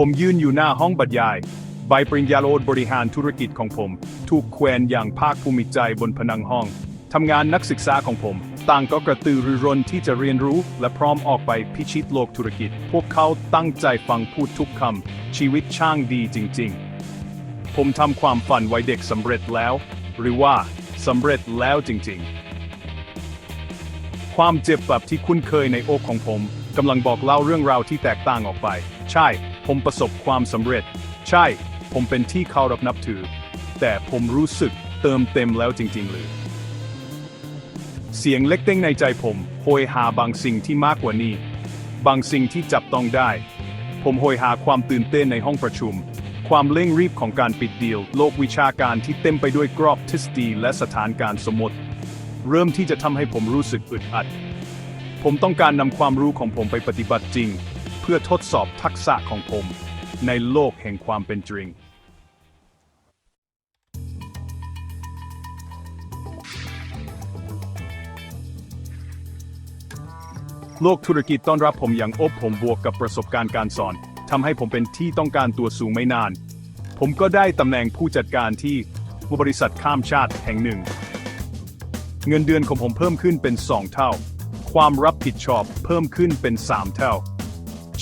ผมยืนอยู่หน้าห้องบรรยาย ใบปริญญาโลบริหารธุรกิจของผม ถูกแขวนอย่างภาคภูมิใจบนผนังห้องทำงานนักศึกษาของผม ต่างก็กระตือรือร้นที่จะเรียนรู้และพร้อมออกไปพิชิตโลกธุรกิจ พวกเขาตั้งใจฟังพูดทุกคำ ชีวิตช่างดีจริง ๆ ผมทำความฝันไว้เด็กสำเร็จแล้ว หรือว่าสำเร็จแล้วจริง ๆ ความเจ็บแบบที่คุ้นเคยในอกของผมกำลังบอกเล่าเรื่องราวที่แตกต่างออกไป ใช่ ผมประสบความสำเร็จ ใช่ ผมเป็นที่เคารพนับถือ แต่ผมรู้สึกเติมเต็มแล้วจริงๆเลยเสียงเล็กเต้งในใจผมโหยหาบางสิ่งที่มากกว่านี้ บางสิ่งที่จับต้องได้ ผมโหยหาความตื่นเต้นในห้องประชุม ความเร่งรีบของการปิดดีล โลกวิชาการที่เต็มไปด้วยกรอบทฤษฎีและสถานการณ์สมมติ เริ่มที่จะทำให้ผมรู้สึกอึดอัด ผมต้องการนำความรู้ของผมไปปฏิบัติจริง พื่อทดสอบทักษะของผม ในโลกแห่งความเป็นจริง โลกธุรกิจต้อนรับผมอย่างอบผมบวกกับประสบการณ์การสอนทำให้ผมเป็นที่ต้องการตัวสูงไม่นาน ผมก็ได้ตำแหน่งผู้จัดการที่บริษัทข้ามชาติแห่งหนึ่ง เงินเดือนของผมเพิ่มขึ้นเป็น 2 เท่า ความรับผิดชอบเพิ่มขึ้นเป็น 3 เท่า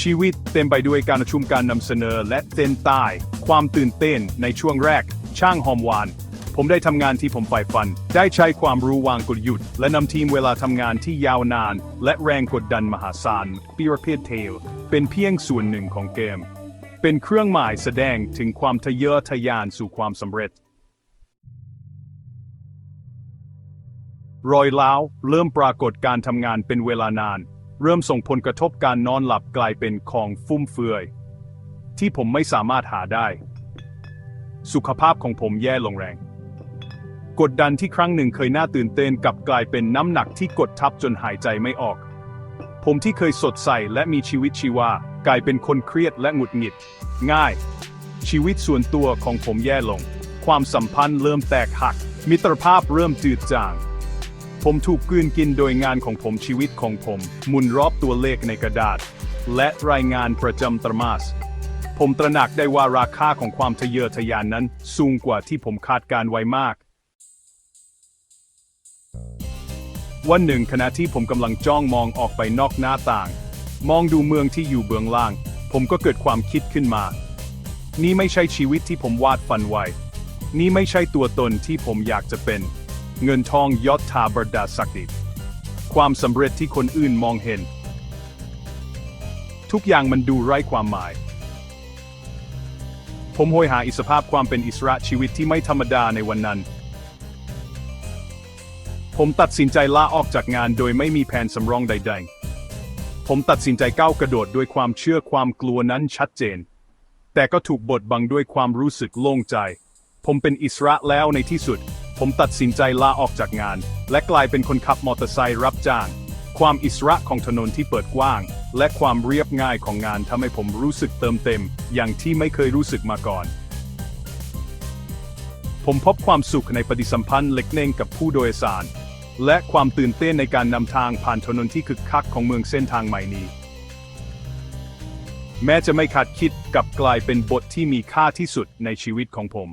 ชีวิตเต็มไปด้วยการประชุมการนำเสนอและเต้นใต้ ความตื่นเต้นในช่วงแรก ช่างหอมหวาน ผมได้ทำงานที่ผมใฝ่ฝัน ได้ใช้ความรู้วางกลยุทธ์ และนำทีมเวลาทำงานที่ยาวนาน และแรงกดดันมหาศาลปีระเพียเทลเป็นเพียงส่วนหนึ่งของเกม เป็นเครื่องหมายแสดงถึงความทะเยอทะยานสู่ความสำเร็จรอยล้าวเริ่มปรากฏการทำงานเป็นเวลานาน เริ่มส่งผลกระทบการนอนหลับกลายเป็นของฟุ่มเฟือย ที่ผมไม่สามารถหาได้ สุขภาพของผมแย่ลงแรง กดดันที่ครั้งหนึ่งเคยน่าตื่นเต้นกลับกลายเป็นน้ำหนักที่กดทับจนหายใจไม่ออก ผมที่เคยสดใสและมีชีวิตชีวากลายเป็นคนเครียดและหงุดหงิด ง่าย ชีวิตส่วนตัวของผมแย่ลง ความสัมพันธ์เริ่มแตกหัก มิตรภาพเริ่มจืดจาง ผมถูกกืนกินโดยงานของผมชีวิตของผมหมุนรอบตัวเลขในกระดาษ และรายงานประจำตรมาส ผมตระหนักได้ว่าราคาของความทะเยอทะยานนั้น สูงกว่าที่ผมคาดการไว้มาก วันหนึ่งขณะที่ผมกำลังจ้องมองออกไปนอกหน้าต่าง มองดูเมืองที่อยู่เบื้องล่าง ผมก็เกิดความคิดขึ้นมา นี่ไม่ใช่ชีวิตที่ผมวาดฝันไว้ นี่ไม่ใช่ตัวตนที่ผมอยากจะเป็น เงินทองยศถาบรรดาศักดิ์ความสำเร็จที่คนอื่นมองเห็น ทุกอย่างมันดูไร้ความหมาย ผมโหยหาอิสรภาพความเป็นอิสระชีวิตที่ไม่ธรรมดาในวันนั้น ผมตัดสินใจลาออกจากงานโดยไม่มีแผนสำรองใด ๆ ผมตัดสินใจก้าวกระโดดด้วยความเชื่อความกลัวนั้นชัดเจน แต่ก็ถูกบดบังด้วยความรู้สึกโล่งใจ ผมเป็นอิสระแล้วในที่สุด ผมตัดสินใจลาออกจากงาน และกลายเป็นคนขับมอเตอร์ไซค์รับจ้าง ความอิสระของถนนที่เปิดกว้าง และความเรียบง่ายของงานทำให้ผมรู้สึกเติมเต็ม อย่างที่ไม่เคยรู้สึกมาก่อน ผมพบความสุขในปฏิสัมพันธ์เล็กเน่งกับผู้โดยสาร และความตื่นเต้นในการนำทางผ่านถนนที่คึกคักของเมืองเส้นทางใหม่นี้แม้จะไม่คาดคิดกับกลายเป็นบทที่มีค่าที่สุดในชีวิตของผม